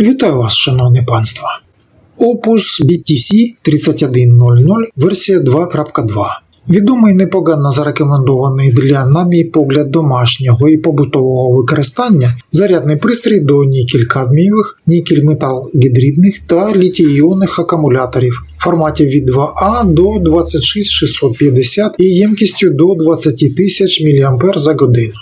Вітаю вас, шановне панство. Opus BTC 3100 версія 2.2. Відомий непогано зарекомендований для, на мій погляд, домашнього і побутового використання зарядний пристрій до нікель-кадмієвих, нікель-метал-гідридних та літій-іонних акумуляторів форматі від 2А до 26650 і ємкістю до 20 тисяч мАч за годину.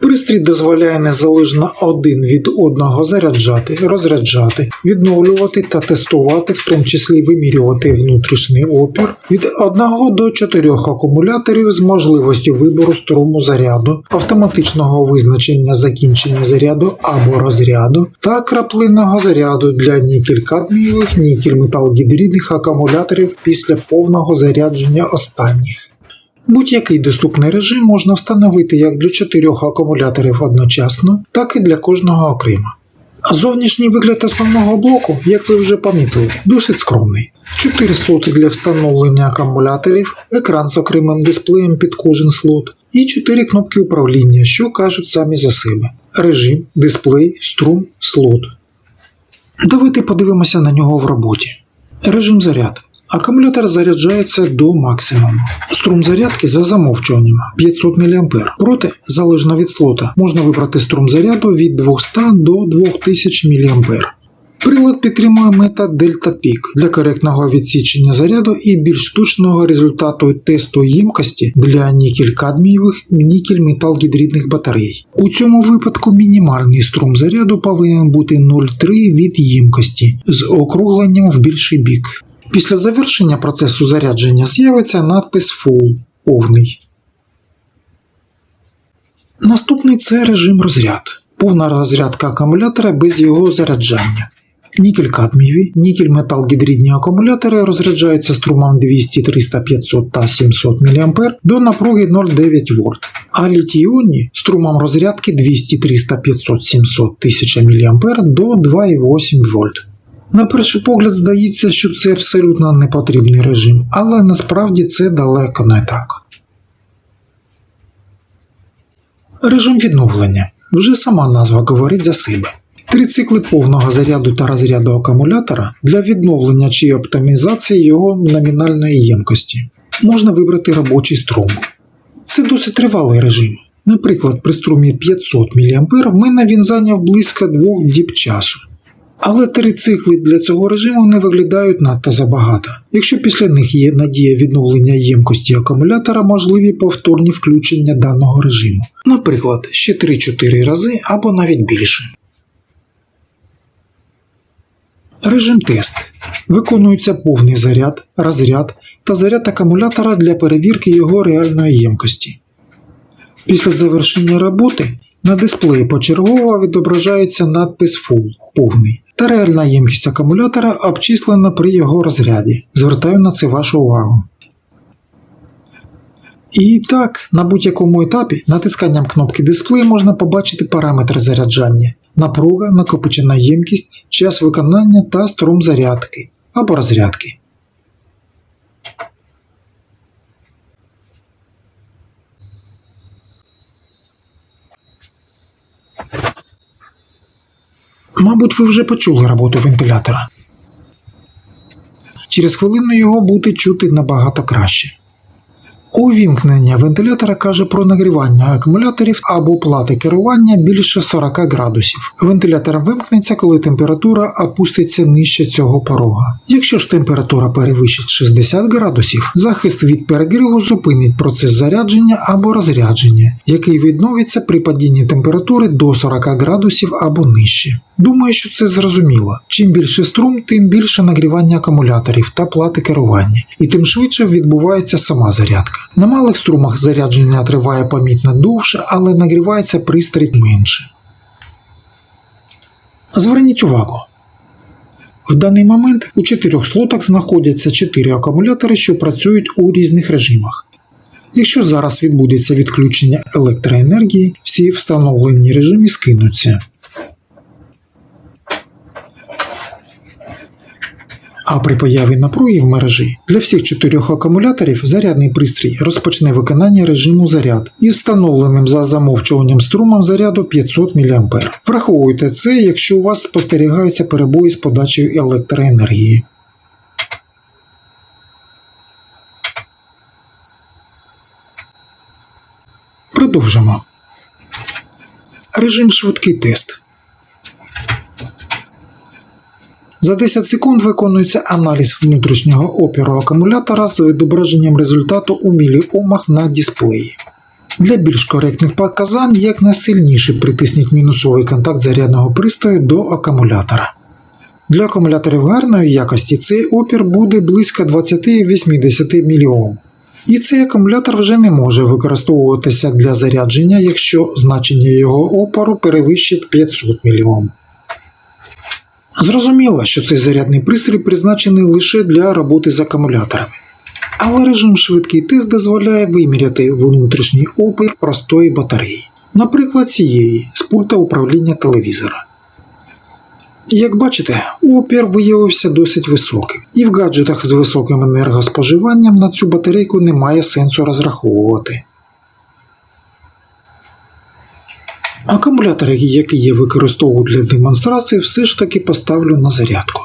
Пристрій дозволяє незалежно один від одного заряджати, розряджати, відновлювати та тестувати, в тому числі вимірювати внутрішній опір від 1 до 4 акумуляторів з можливістю вибору струму заряду, автоматичного визначення закінчення заряду або розряду та краплинного заряду для нікель-кадмієвих, нікель-металгідридних акумуляторів після повного зарядження останніх. Будь-який доступний режим можна встановити як для чотирьох акумуляторів одночасно, так і для кожного окремо. Зовнішній вигляд основного блоку, як ви вже помітили, досить скромний. 4 слоти для встановлення акумуляторів, екран з окремим дисплеєм під кожен слот і 4 кнопки управління, що кажуть самі за себе: режим, дисплей, струм, слот. Давайте подивимося на нього в роботі. Режим заряд. Акумулятор заряджається до максимуму. Струм зарядки за замовчуванням 500 мА. Проте, залежно від слота, можна вибрати струм заряду від 200 до 2000 мА. Прилад підтримує метод Delta Peak для коректного відсічення заряду і більш точного результату тесту ємкості для нікель-кадмієвих нікель-металгідридних батарей. У цьому випадку мінімальний струм заряду повинен бути 0,3 від ємкості з округленням в більший бік. Після завершення процесу зарядження з'явиться надпис Full повний. Наступний це режим розряд. Повна розрядка акумулятора без його заряджання. Нікель-кадмієві, нікель-металгідридні акумулятори розряджаються струмом 200, 300, 500 та 700 мА до напруги 0,9 В, а літій-іонні струмом розрядки 200, 300, 500, 700 1000 мА до 2,8 В. На перший погляд здається, що це абсолютно непотрібний режим, але насправді це далеко не так. Режим відновлення. Вже сама назва говорить за себе. Три цикли повного заряду та розряду акумулятора для відновлення чи оптимізації його номінальної ємкості. Можна вибрати робочий струм. Це досить тривалий режим. Наприклад, при струмі 500 мА в мене він зайняв близько 2 діб часу. Але три цикли для цього режиму не виглядають надто забагато. Якщо після них є надія відновлення ємкості акумулятора, можливі повторні включення даного режиму. Наприклад, ще 3-4 рази або навіть більше. Режим тест. Виконується повний заряд, розряд та заряд акумулятора для перевірки його реальної ємкості. Після завершення роботи на дисплеї почергово відображається надпис Full повний та реальна ємкість акумулятора обчислена при його розряді. Звертаю на це вашу увагу. І так, на будь-якому етапі натисканням кнопки дисплею можна побачити параметри заряджання, напруга, накопичена ємкість, час виконання та струм зарядки або розрядки. Мабуть, ви вже почули роботу вентилятора. Через хвилину його буде чути набагато краще. Увімкнення вентилятора каже про нагрівання акумуляторів або плати керування більше 40 градусів. Вентилятор вимкнеться, коли температура опуститься нижче цього порога. Якщо ж температура перевищить 60 градусів, захист від перегріву зупинить процес зарядження або розрядження, який відновиться при падінні температури до 40 градусів або нижче. Думаю, що це зрозуміло. Чим більше струм, тим більше нагрівання акумуляторів та плати керування, і тим швидше відбувається сама зарядка. На малих струмах зарядження триває помітно довше, але нагрівається пристрій менше. Зверніть увагу. В даний момент у чотирьох слотах знаходяться 4 акумулятори, що працюють у різних режимах. Якщо зараз відбудеться відключення електроенергії, всі встановлені режими скинуться. А при появі напруги в мережі для всіх чотирьох акумуляторів зарядний пристрій розпочне виконання режиму заряд із встановленим за замовчуванням струмом заряду 500 мА. Враховуйте це, якщо у вас спостерігаються перебої з подачею електроенергії. Продовжимо. Режим швидкий тест. За 10 секунд виконується аналіз внутрішнього опіру акумулятора з відображенням результату у міліомах на дисплеї. Для більш коректних показань якнайсильніше притисніть мінусовий контакт зарядного пристрою до акумулятора. Для акумуляторів гарної якості цей опір буде близько 20-80 мОм. І цей акумулятор вже не може використовуватися для зарядження, якщо значення його опору перевищить 500 мОм. Зрозуміло, що цей зарядний пристрій призначений лише для роботи з акумуляторами. Але режим швидкий тест дозволяє виміряти внутрішній опір простої батареї, наприклад, цієї з пульта управління телевізора. Як бачите, опір виявився досить високим, і в гаджетах з високим енергоспоживанням на цю батарейку немає сенсу розраховувати. Акумулятори, які я використовую для демонстрації, все ж таки поставлю на зарядку.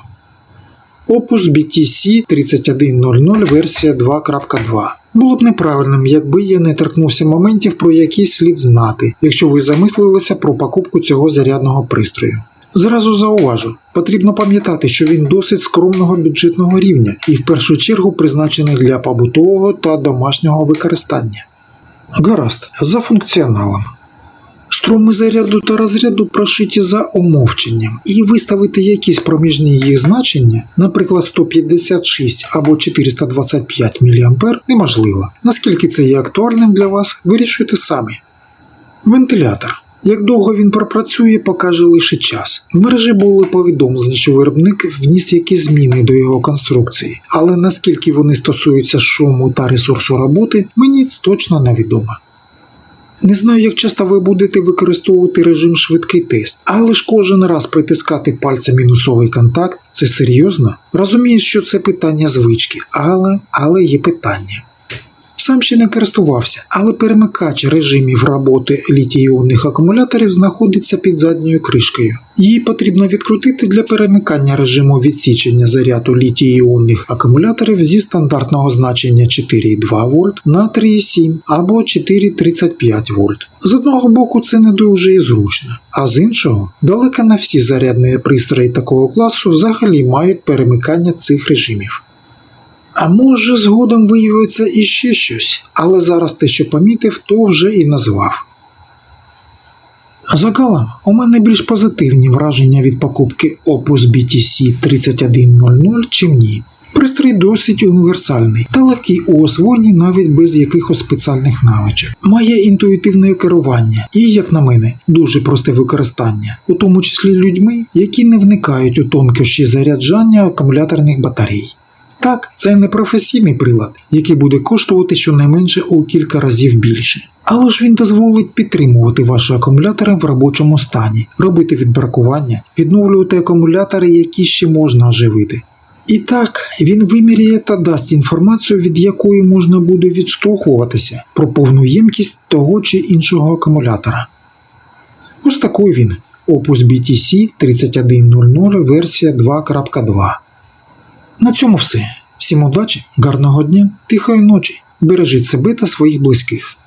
Opus BTC 3100 версія 2.2. Було б неправильним, якби я не торкнувся моментів, про які слід знати, якщо ви замислилися про покупку цього зарядного пристрою. Зразу зауважу, потрібно пам'ятати, що він досить скромного бюджетного рівня і в першу чергу призначений для побутового та домашнього використання. Гаразд, за функціоналом. Струми заряду та розряду прошиті за умовченням, і виставити якісь проміжні їх значення, наприклад 156 або 425 мА, неможливо. Наскільки це є актуальним для вас, вирішуйте самі. Вентилятор. Як довго він пропрацює, покаже лише час. В мережі були повідомлені, що виробник вніс якісь зміни до його конструкції, але наскільки вони стосуються шуму та ресурсу роботи, мені точно невідомо. Не знаю, як часто ви будете використовувати режим швидкий тест, але ж кожен раз притискати пальцем мінусовий контакт це серйозно. Розумію, що це питання звички, але, але є питання. Сам ще не користувався, але перемикач режимів роботи літій-іонних акумуляторів знаходиться під задньою кришкою. Її потрібно відкрутити для перемикання режиму відсічення заряду літій-іонних акумуляторів зі стандартного значення 4,2 вольт на 3,7 або 4,35 вольт. З одного боку це не дуже і зручно, а з іншого, далеко не всі зарядні пристрої такого класу взагалі мають перемикання цих режимів. А може, згодом виявиться іще щось, але зараз те, що помітив, то вже і назвав. Загалом, у мене більш позитивні враження від покупки Opus BTC 3100, чим ні. Пристрій досить універсальний та легкий у освоєнні навіть без якихось спеціальних навичок. Має інтуїтивне керування і, як на мене, дуже просте використання, у тому числі людьми, які не вникають у тонкощі заряджання акумуляторних батарей. Так, це не професійний прилад, який буде коштувати щонайменше у кілька разів більше. Але ж він дозволить підтримувати ваші акумулятори в робочому стані, робити відбракування, відновлювати акумулятори, які ще можна оживити. І так, він виміряє та дасть інформацію, від якої можна буде відштовхуватися про повну ємкість того чи іншого акумулятора. Ось такий він Opus BTC 3100 версія 2.2. На цьому все. Всім удачі, гарного дня, тихої ночі. Бережіть себе та своїх близьких.